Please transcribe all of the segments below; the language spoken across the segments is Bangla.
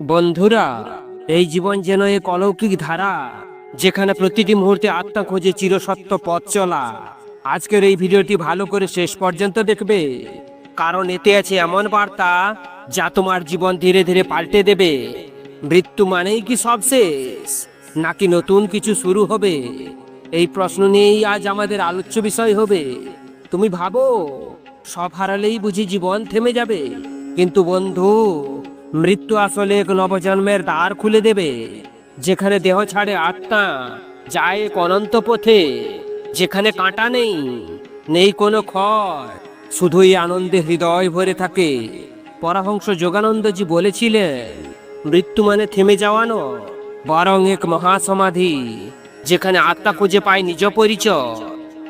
বন্ধুরা, এই জীবন যেন এক অলৌকিক ধারা, যেখানে প্রতিটি মুহূর্তে আত্মা খোঁজে চিরসত্য পথ চলা। আজকের এই ভিডিওটি ভালো করে শেষ পর্যন্ত দেখবে, কারণ এতে আছে এমন বার্তা যা তোমার জীবন ধীরে ধীরে পাল্টে দেবে। মৃত্যু মানেই কি সব শেষ নাকি নতুন কিছু শুরু হবে? এই প্রশ্ন নিয়েই আজ আমাদের আলোচ্য বিষয় হবে। তুমি ভাবো, সব হারালেই বুঝি জীবন থেমে যাবে। কিন্তু বন্ধু মৃত্যু আসলে এক নবজন্মের দ্বার খুলে দেবে, যেখানে দেহ ছাড়ে আত্মা, যায় এক অনন্ত পথে, যেখানে কাঁটা নেই নেই কোনো ক্ষয়, শুধুই আনন্দে হৃদয় ভরে থাকে। পরাহংস যোগানন্দজি বলেছিলেন, মৃত্যু মানে থেমে যাওয়ানো বরং এক মহাসমাধি, যেখানে আত্মা খুঁজে পায় নিজ পরিচয়।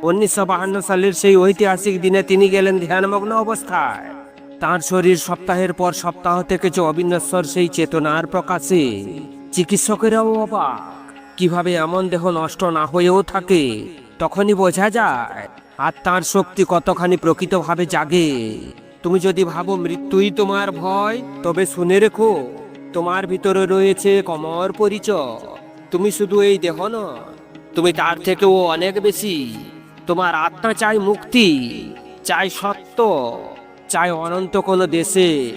উনিশশো বাহান্ন সালের সেই ঐতিহাসিক দিনে তিনি গেলেন ধ্যানমগ্ন অবস্থায়। তার শরীর সপ্তাহের পর সপ্তাহ থেকে যে অবিনশ্বর সেই চেতনার প্রকাশে। চিকিৎসকেরাও অবাক। কীভাবে এমন দেহ নষ্ট না হয়েও থাকে, তখনই বোঝা যায়, আর তার শক্তি কতখানি প্রকৃতভাবে জাগে। তুমি যদি ভাবো মৃত্যুই তোমার ভয়, তবে শুনে রেখো, তোমার ভিতরে রয়েছে কমর পরিচয়। তুমি শুধু এই দেহ নয়, তুমি তার থেকেও অনেক বেশি। তোমার আত্মা চাই মুক্তি চাই সত্য। চাই অনন্ত কোনো দেশে।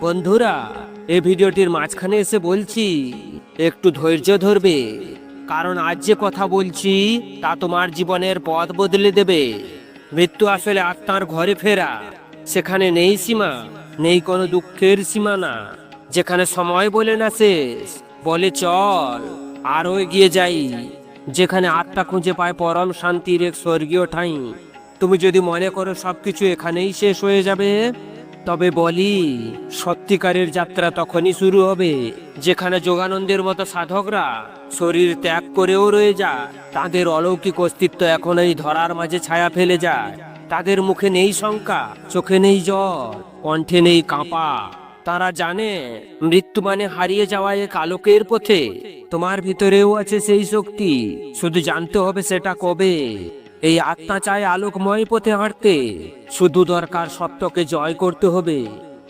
বন্ধুরা, এই ভিডিওটির মাঝখানে এসে বলছি, একটু ধৈর্য ধরবে। কারণ আজ যে কথা বলছি, তা তোমার জীবনের পথ বদলে দেবে। মৃত্যু আসলে আত্মার ঘরে ফেরা। সেখানে নেই সীমা, নেই কোনো দুঃখের সীমানা। যেখানে সময় বলে না শেষ, বলে চল, আরও এগিয়ে যাই। যেখানে আত্মা খুঁজে পায় পরম শান্তির এক স্বর্গীয় ঠাঁই। তুমি যদি মনে করো সবকিছু এখানেই শেষ হয়ে যাবে, তবে বলি, সত্যিকারের যাত্রা তখনই শুরু হবে, যেখানে যোগানন্দের মতো সাধকরা শরীর ত্যাগ করেও রয়ে যায়। তাদের অলৌকিক অস্তিত্ব এখন এই ধরার মাঝে ছায়া ফেলে যায়। তাদের মুখে নেই শঙ্কা, চোখে নেই জ্বর কণ্ঠে নেই কাঁপা। তারা জানে, মৃত্যু মানে হারিয়ে যাওয়া এক আলোকের পথে। তোমার ভিতরেও আছে সেই শক্তি, শুধু জানতে হবে সেটা কবে। এই আত্মা চায় আলোকময় পথে হাঁটতে। শুধু দরকার সত্যকে জয় করতে হবে।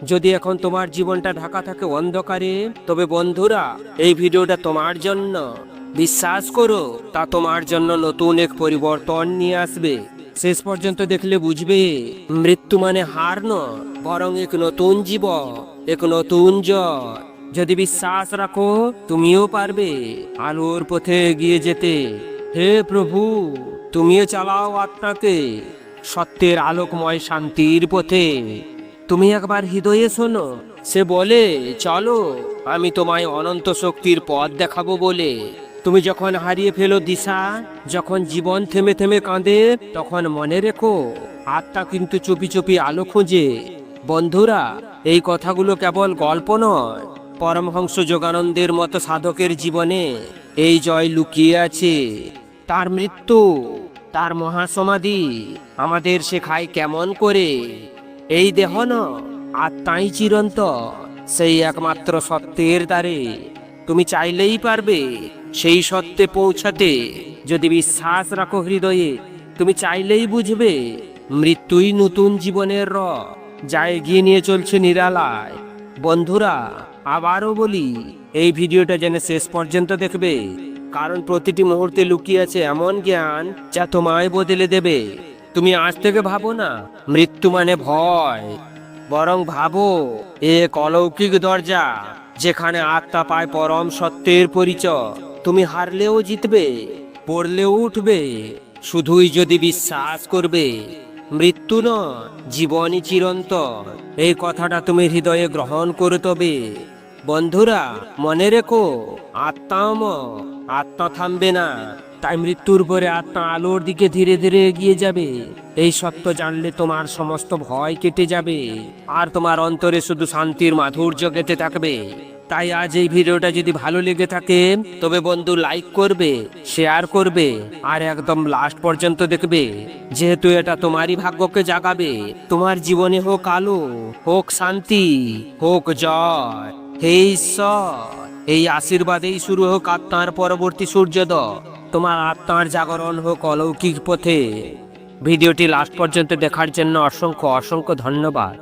যদি এখন তোমার জীবনটা ঢাকা থাকে অন্ধকারে, তবে বন্ধুরা, এই ভিডিওটা তোমার জন্য। বিশ্বাস করো, তা তোমার জন্য নতুন এক পরিবর্তন নিয়ে আসবে। শেষ পর্যন্ত দেখলে বুঝবে, মৃত্যু মানে হার বরং এক নতুন জীব, এক নতুন জয়। যদি বিশ্বাস রাখো, তুমিও পারবে আলোর পথে এগিয়ে যেতে। হে প্রভু! তুমিও চালাও আত্মাকে, সত্যের আলোকময় শান্তির পথে। তুমি একবার হৃদয়ে শোনো, সে বলে, চলো, আমি তোমায় অনন্ত শক্তির পথ দেখাবো বলে। তুমি যখন হারিয়ে ফেলো দিশা, যখন জীবন থেমে থেমে কাঁদে, তখন মনে রেখো, আত্মা কিন্তু চুপি চুপি আলো খোঁজে। বন্ধুরা, এই কথাগুলো কেবল গল্প নয়, পরমহংস যোগানন্দের মতো সাধকের জীবনে এই জয় লুকিয়ে আছে। তার মৃত্যু তার মহাসমাধি আমাদের শেখায় কেমন করে? এই দেহ ন আত্মাই চিরন্ত সেই একমাত্র সত্যের দ্বারে। তুমি চাইলেই পারবে সেই সত্যে পৌঁছাতে। যদি বিশ্বাস রাখো হৃদয়ে, তুমি চাইলেই বুঝবে মৃত্যুই নতুন জীবনের র যা এগিয়ে নিয়ে চলছে নিরালায়। বন্ধুরা, আবারও বলি, এই ভিডিওটা যেন শেষ পর্যন্ত দেখবে। কারণ প্রতিটি মুহূর্তে লুকিয়ে আছে এমন জ্ঞান যা তোমায় বদলে দেবে। তুমি আজ থেকে ভাবো না, মৃত্যু মানে ভয়, বরং ভাবো এক অলৌকিক দরজা যেখানে আত্মা পায় পরম সত্যের পরিচয়। তুমি হারলেও জিতবে, পড়লেও উঠবে, শুধুই যদি বিশ্বাস করবে। মৃত্যু নয়, জীবনই চিরন্তন। এই কথাটা তুমি হৃদয়ে গ্রহণ করে তবে। বন্ধুরা, মনে রেখো আত্মা আত্মা থামবে না। তাই মৃত্যুর পরে আত্মা আলোর দিকে ধীরে ধীরে এগিয়ে যাবে। এই সত্য জানলে তোমার সমস্ত ভয় কেটে যাবে। আর তোমার অন্তরে শুধু শান্তির মাধুর্য গেতে থাকবে। তাই আজ এই ভিডিওটা যদি ভালো লেগে থাকে, তবে বন্ধু লাইক করবে শেয়ার করবে, আর একদম লাস্ট পর্যন্ত দেখবে। যেহেতু এটা তোমারই ভাগ্যকে জাগাবে, তোমার জীবনে হোক আলো, হোক শান্তি, হোক জয়। হে ঈশ্বর। এই আশীর্বাদেই শুরু হোক আত্মার পরবর্তী সূর্যোদয়। তোমার আত্মার জাগরণ হোক অলৌকিক পথে। ভিডিওটি লাস্ট পর্যন্ত দেখার জন্য অসংখ্য অসংখ্য ধন্যবাদ।